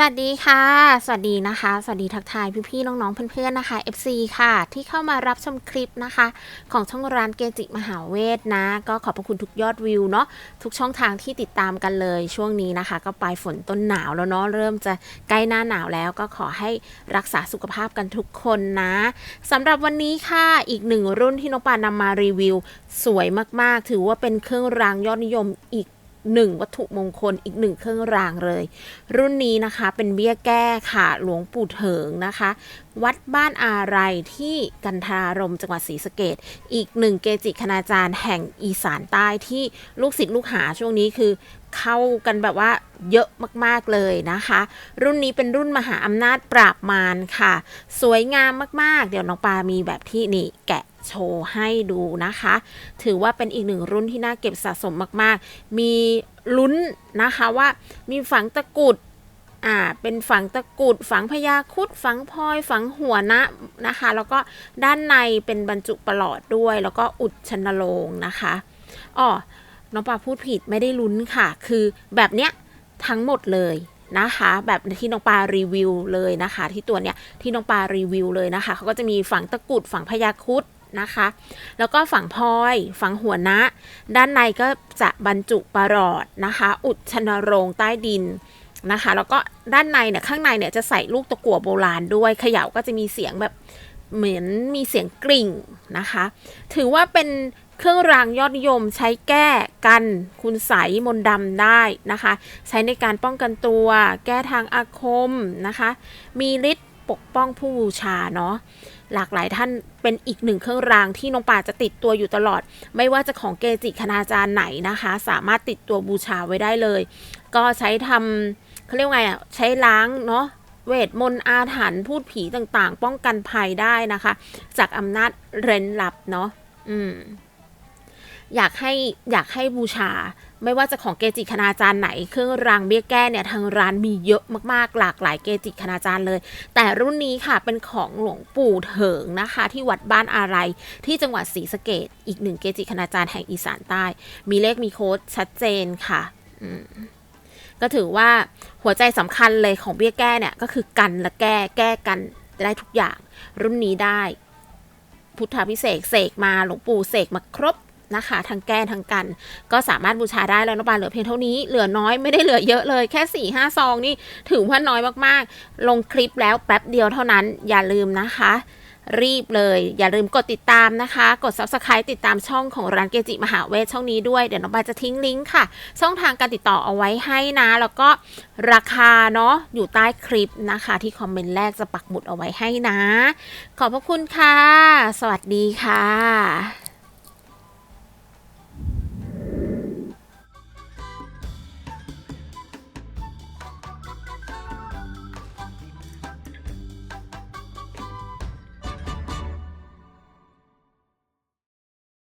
สวัสดีค่ะ สวัสดีนะคะ สวัสดีทักทายพี่ๆน้องๆเพื่อนๆนะคะ FC ค่ะ ที่เข้ามารับชมคลิปนะคะ ของช่องร้านเกจิมหาเวทนะ ก็ขอบพระคุณทุกยอดวิวเนาะทุกช่องทางที่ติดตามกันเลยช่วงนี้นะคะ ก็ปลายฝนต้นหนาวแล้วเนาะเริ่มจะใกล้หน้าหนาวแล้วก็ขอให้รักษาสุขภาพกันทุกคนนะสำหรับวันนี้ค่ะอีกหนึ่งรุ่นที่น้องปานำมารีวิว สวยมากๆ ถือว่าเป็นเครื่องรางยอดนิยมอีก หนึ่งวัตถุมงคลอีกหนึ่งเครื่องรางเลย รุ่นนี้นะคะเป็นเบี้ยแก้ค่ะ หลวงปู่เถิงนะคะ วัดบ้านอาไรที่กันทารมจังหวัดศรีสะเกดอีกหนึ่งเกจิคณาจารย์แห่งอีสานใต้ที่ลูกศิษย์ลูกหาช่วงนี้คือเข้ากันแบบว่าเยอะมากๆเลยนะคะ รุ่นนี้เป็นรุ่นมหาอำนาจปราบมารค่ะ สวยงามมากๆ เดี๋ยวน้องปามีแบบที่นี่แกะโชว์ให้ดูนะคะ ถือว่าเป็นอีกหนึ่งรุ่นที่น่าเก็บสะสมมากๆ มีลุ้นนะคะว่ามีฝังตะกุดอ่าเป็นฝังตะกุดฝังพญาคุดฝังพลอยฝังหัวนะนะคะ แล้วก็ด้านในเป็นบรรจุประหลอดด้วย แล้วก็อุดชนโลงนะคะอ๋อน้องปาพูดผิดไม่ได้ลุ้นค่ะ คือแบบเนี้ยทั้งหมดเลยนะคะ แบบที่น้องปารีวิวเลยนะคะ ที่ตัวเนี้ยที่น้องปารีวิวเลยนะคะเขาก็จะมีฝังตะกุดฝังพญาคุด นะคะ แล้วก็ฝังพลอย ฝังหัวนะ ด้านในก็จะบรรจุประหลอดนะคะ อุดชนโรงใต้ดินนะคะ แล้วก็ด้านในเนี่ยข้างในเนี่ยจะใส่ลูกตะกั่วโบราณด้วยเขย่าก็จะมีเสียงแบบเหมือนมีเสียงกริ่งนะคะ ถือว่าเป็นเครื่องรางยอดนิยมใช้แก้กันคุณใสมนดำได้นะคะ ใช้ในการป้องกันตัว แก้ทางอาคมนะคะ มีฤทธิ์ ปกป้องผู้บูชาเนาะหลากหลายท่านเป็นอีกหนึ่งเครื่องรางที่น้องป่าจะติดตัวอยู่ตลอด ไม่ว่าจะของเกจิคณาจารย์ไหนนะคะ สามารถติดตัวบูชาไว้ได้เลย ก็ใช้ทำเขาเรียกว่าไงอะใช้ล้างเนาะเวทมนต์อาถรรพ์พูดผีต่างๆ ป้องกันภัยได้นะคะ จากอำนาจเร้นลับเนาะอืม อยากให้อยากให้บูชา ไม่ว่าจะของเกจิคณาจารย์ไหน เครื่องรางเบี้ยแก้เนี่ยทางร้านมีเยอะมากๆ หลากหลายเกจิคณาจารย์เลย แต่รุ่นนี้ค่ะเป็นของหลวงปู่เถิงนะคะ ที่วัดบ้านอะไรที่จังหวัดศรีสะเกดอีกหนึ่งเกจิคณาจารย์แห่งอีสานใต้ มีเลขมีโค้ดชัดเจนค่ะก็ถือว่าหัวใจสำคัญเลยของเบี้ยแก้เนี่ยก็คือกันและแก้แก้กันได้ทุกอย่าง รุ่นนี้ได้ พุทธาพิเศษเสกมาหลวงปู่เสกมาครบ นะคะ ทั้งแก้ทั้งกัน ก็สามารถบูชาได้แล้วนะบานเหลือเพียงเท่านี้เหลือน้อยไม่ได้เหลือเยอะเลยแค่4ี่ห้าซองนี่ถือว่าน้อยมากๆ ลงคลิปแล้วแป๊บเดียวเท่านั้นอย่าลืมนะคะ รีบเลย อย่าลืมกดติดตามนะคะ กด subscribe ติดตามช่องของร้านเกจิมหาเวทช่องนี้ด้วยเดี๋ยวน้องปาจะทิ้งลิงก์ค่ะ ช่องทางการติดต่อเอาไว้ให้นะ แล้วก็ราคาเนาะอยู่ใต้คลิปนะคะ ที่คอมเมนต์แรกจะปักหมุดเอาไว้ให้นะ ขอบพระคุณค่ะ สวัสดีค่ะ